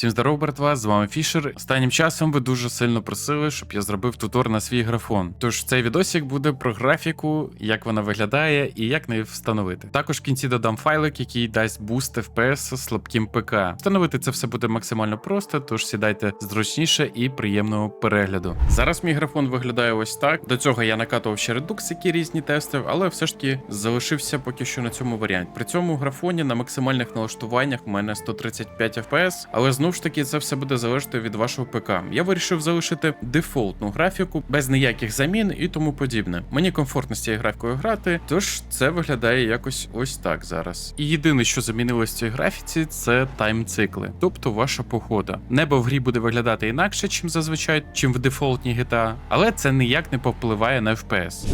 Всім здорово, братва, з вами Фішер. Останнім часом ви дуже сильно просили, щоб я зробив тутор на свій графон. Тож цей відосик буде про графіку, як вона виглядає і як неї встановити. Також в кінці додам файлик, який дасть буст FPS слабким ПК. Встановити це все буде максимально просто, тож сідайте зручніше і приємного перегляду. Зараз мій графон виглядає ось так. До цього я накатував ще редукс, які різні тестив, але все ж таки залишився поки що на цьому варіанті. При цьому графоні на максимальних налаштуваннях у мене 135 FPS, але знову ж таки це все буде залежати від вашого ПК. Я вирішив залишити дефолтну графіку без ніяких замін і тому подібне. Мені комфортно з цією графікою грати, тож це виглядає якось ось так зараз. І єдине, що замінилось в цій графіці, це тайм-цикли, тобто ваша похода. Небо в грі буде виглядати інакше, чим зазвичай, чим в дефолтній GTA, але це ніяк не повпливає на FPS.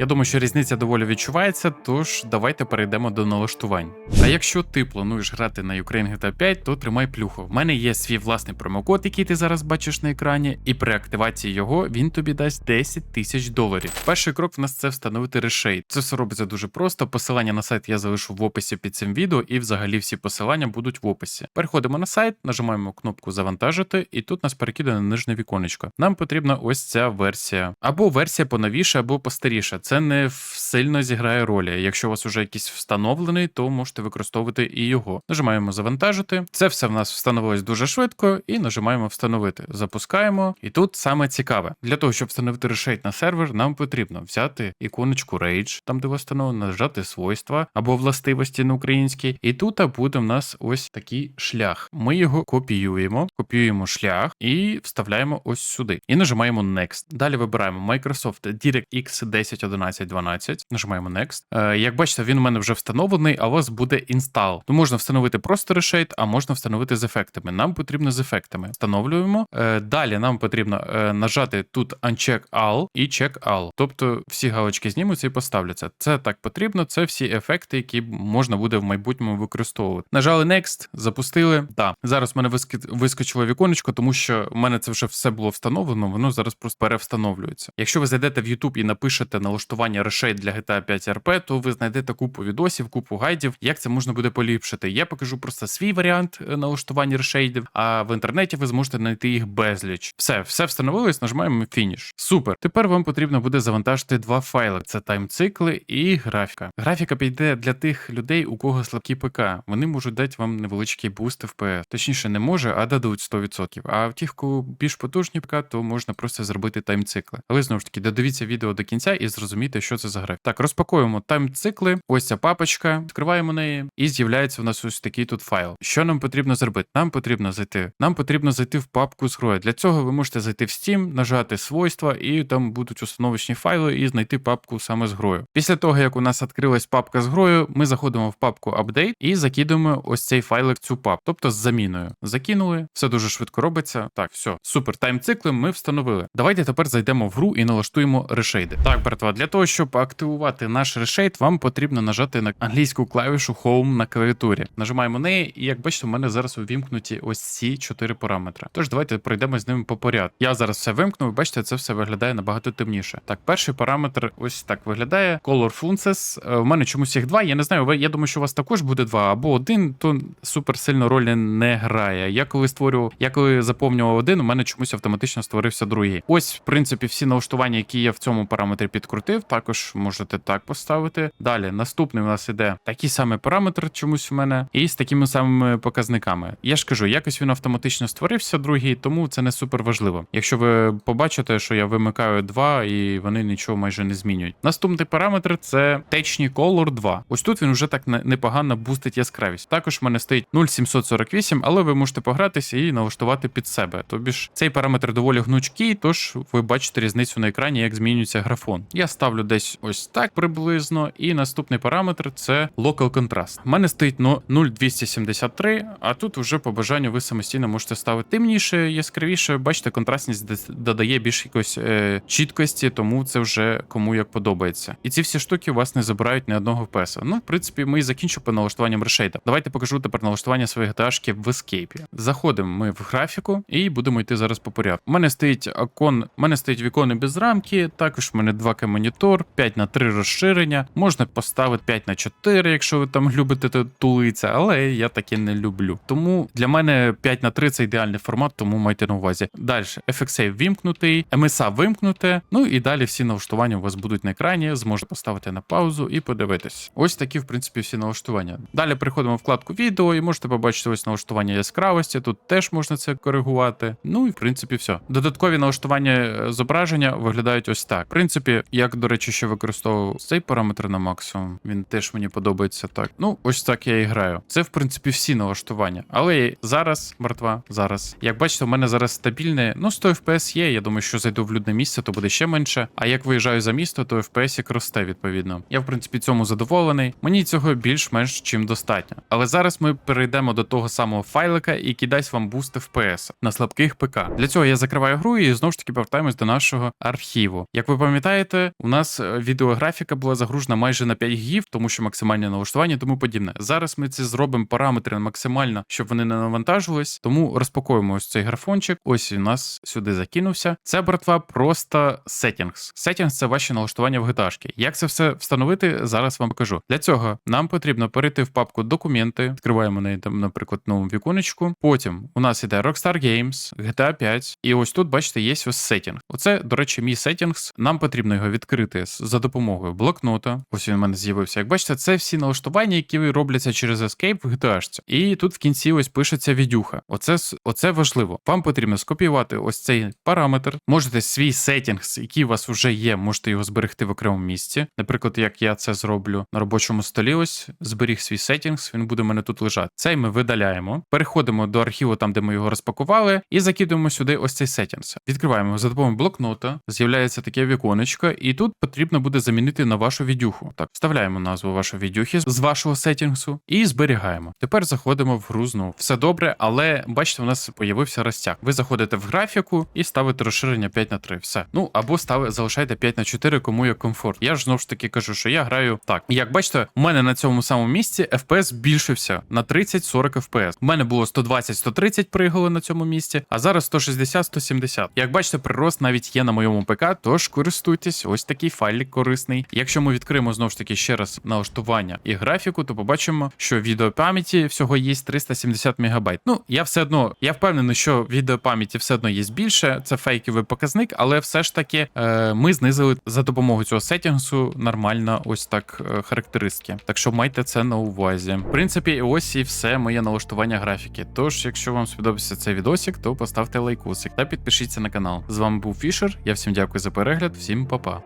Я думаю, що різниця доволі відчувається, тож давайте перейдемо до налаштувань. А якщо ти плануєш грати на Ukraine GTA 5, то тримай плюху. В мене є свій власний промокод, який ти зараз бачиш на екрані, і при активації його він тобі дасть 10 тисяч доларів. Перший крок в нас це встановити решейт. Це все робиться дуже просто. Посилання на сайт я залишу в описі під цим відео, і взагалі всі посилання будуть в описі. Переходимо на сайт, нажимаємо кнопку завантажити, і тут нас перекидає на нижнє віконечко. Нам потрібна ось ця версія, або версія поновіша, або постаріша. Це не сильно зіграє ролі. Якщо у вас вже якийсь встановлений, то можете використовувати і його. Нажимаємо завантажити. Це все в нас встановилось дуже швидко, і нажимаємо встановити. Запускаємо. І тут саме цікаве. Для того, щоб встановити решейт на сервер, нам потрібно взяти іконочку Rage, там де встановлено, нажати свойства або властивості на українській. І тут буде в нас ось такий шлях. Ми його копіюємо, копіюємо шлях і вставляємо ось сюди. І нажимаємо Next. Далі вибираємо Microsoft DirectX 10 11 12. Нажимаємо Next. Е, як бачите, він у мене вже встановлений, а у вас буде інстал. То можна встановити просто решейт, а можна встановити з ефектами. Нам потрібно з ефектами. Встановлюємо. Е, далі нам потрібно е, нажати тут Uncheck All і Check All. Тобто всі галочки знімуться і поставляться. Це так потрібно, це всі ефекти, які можна буде в майбутньому використовувати. Нажали Next, запустили. Так, зараз в мене вискочило віконечко, тому що в мене це вже все було встановлено, воно зараз просто перевстановлюється. Якщо ви зайдете в YouTube і напишете налаштування решейт для GTA 5 RP, то ви знайдете купу відосів, купу гайдів, як це можна буде поліпшити. Я покажу просто свій варіант е, налаштування решейдів, а в інтернеті ви зможете знайти їх безліч. Все, все встановилось, нажимаємо фініш. Супер. Тепер вам потрібно буде завантажити два файли: це тайм-цикли і графіка. Графіка піде для тих людей, у кого слабкі ПК. Вони можуть дати вам невеличкий буст FPS. Точніше, не може, а дадуть 100%. А в тих, кого більш потужні ПК, то можна просто зробити тайм-цикли. Але знову ж таки, додивіться відео до кінця і зрозумієте, що це за графік. Так, розпакуємо тайм-цикли. Ось ця папочка. Відкриваємо неї, і з'являється в нас ось такий тут файл. Що нам потрібно зробити? Нам потрібно зайти. Нам потрібно зайти в папку з грою. Для цього ви можете зайти в Steam, нажати свойства, і там будуть установочні файли, і знайти папку саме з грою. Після того, як у нас відкрилась папка з грою, ми заходимо в папку Update і закидуємо ось цей файлик в цю папку, тобто з заміною. Закинули, все дуже швидко робиться. Так, все, супер. Тайм-цикли ми встановили. Давайте тепер зайдемо в гру і налаштуємо решейди. Так, братва, для того, щоб активувати наш решейт, вам потрібно нажати на англійську клавішу Home на клавіатурі. Нажимаємо неї, і як бачите, у мене зараз увімкнуті ось ці чотири параметри. Тож давайте пройдемо з ними по порядку. Я зараз все вимкну, ви бачите, це все виглядає набагато темніше. Так, перший параметр ось так виглядає. Color Funces. Е, У мене чомусь їх два. Я не знаю, я думаю, що у вас також буде два або один, то супер сильно ролі не грає. Я коли створював, я коли заповнював один, у мене чомусь автоматично створився другий. Ось, в принципі, всі налаштування, які я в цьому параметрі підкрутив, також можете так поставити. Далі, наступний у нас іде такий самий параметр чомусь в мене, і з такими самими показниками. Я ж кажу, якось він автоматично створився, другий, тому це не супер важливо. Якщо ви побачите, що я вимикаю два і вони нічого майже не змінюють. Наступний параметр це течні Color 2. Ось тут він вже так непогано бустить яскравість. Також в мене стоїть 0,748, але ви можете погратися і налаштувати під себе. Тобі ж цей параметр доволі гнучкий, тож ви бачите різницю на екрані, як змінюється графон. Я ставлю десь ось так приблизно, і наступний параметр це Local Contrast. У мене стоїть ну, 0,273, а тут вже по бажанню ви самостійно можете ставити темніше, яскравіше. Бачите, контрастність додає більш якоїсь е, чіткості, тому це вже кому як подобається. І ці всі штуки у вас не забирають ні одного FPS. Ну, в принципі, ми і закінчимо налаштуванням решейта. Давайте покажу тепер налаштування своєї GTA в Escape. Заходимо ми в графіку і будемо йти зараз по порядку. У мене стоїть окон, у мене стоїть вікони без рамки, також в мене два монітори монітор, 5 на 3 розширення. Можна поставити 5 на 4, якщо ви там любите ту- тулитися, але я таке не люблю. Тому для мене 5 на 3 це ідеальний формат, тому майте на увазі. Далі FXA вимкнутий, MSA вимкнуте. Ну і далі всі налаштування у вас будуть на екрані. Зможете поставити на паузу і подивитись. Ось такі, в принципі, всі налаштування. Далі переходимо в вкладку відео і можете побачити ось налаштування яскравості. Тут теж можна це коригувати. Ну і в принципі все. Додаткові налаштування е, зображення виглядають ось так. В принципі, як до речі, ще використовував цей параметр на максимум. Він теж мені подобається так. Ну, ось так я і граю. Це в принципі всі налаштування. Але зараз, братва, зараз. Як бачите, у мене зараз стабільне, ну 100 FPS є. Я думаю, що зайду в людне місце, то буде ще менше. А як виїжджаю за місто, то FPS як росте відповідно. Я в принципі цьому задоволений. Мені цього більш-менш чим достатньо. Але зараз ми перейдемо до того самого файлика, який дасть вам буст FPS на слабких ПК. Для цього я закриваю гру і знову ж таки повертаємось до нашого архіву. Як ви пам'ятаєте, у нас е, відеографіка була загружена майже на 5 гів, тому що максимальне налаштування тому подібне. Зараз ми це зробимо параметри максимально, щоб вони не навантажувались. Тому розпакуємо ось цей графончик. Ось у нас сюди закинувся. Це братва просто settings. Settings – це ваші налаштування в GTA. Як це все встановити, зараз вам покажу. Для цього нам потрібно перейти в папку документи, відкриваємо неї там, наприклад, нову віконечку. Потім у нас іде Rockstar Games, GTA 5, і ось тут, бачите, є ось сеттінг. Оце, до речі, мій settings. Нам потрібно його відкрити з- за допомогою блокнота. Ось він у мене з'явився. Як бачите, це всі налаштування, які робляться через Escape в GTA. І тут в кінці ось пишеться відюха. Оце, оце важливо. Вам потрібно скопіювати ось цей параметр. Можете свій settings, який у вас вже є, можете його зберегти в окремому місці. Наприклад, як я це зроблю на робочому столі, ось зберіг свій settings, він буде у мене тут лежати. Цей ми видаляємо, переходимо до архіву, там де ми його розпакували, і закидуємо сюди ось цей settings. Відкриваємо за допомогою блокнота, з'являється таке віконечко, і тут потрібно буде замінити на вашу відюху. Так, вставляємо назву вашої відюхи з вашого сеттінгсу і зберігаємо. Тепер заходимо в гру знову. Все добре, але бачите, у нас появився розтяг. Ви заходите в графіку і ставите розширення 5 на 3. Все. Ну або стави, залишайте 5 на 4, кому як комфорт. Я ж знову ж таки кажу, що я граю так. Як бачите, у мене на цьому самому місці FPS збільшився на 30-40 FPS. У мене було 120-130 пригали на цьому місці, а зараз 160-170. Як бачите, прирост навіть є на моєму ПК, тож користуйтесь, ось такий файлик корисний. Якщо ми відкриємо знову ж таки ще раз налаштування і графіку, то побачимо, що відеопам'яті всього є 370 МБ. Ну, я все одно, я впевнений, що відеопам'яті все одно є більше. Це фейковий показник, але все ж таки е, ми знизили за допомогою цього сеттінгсу нормально ось так е, характеристики. Так що майте це на увазі. В принципі, ось і все моє налаштування графіки. Тож, якщо вам сподобався цей відосик, то поставте лайкусик та підпишіться на канал. З вами був Фішер. Я всім дякую за перегляд, всім па-па.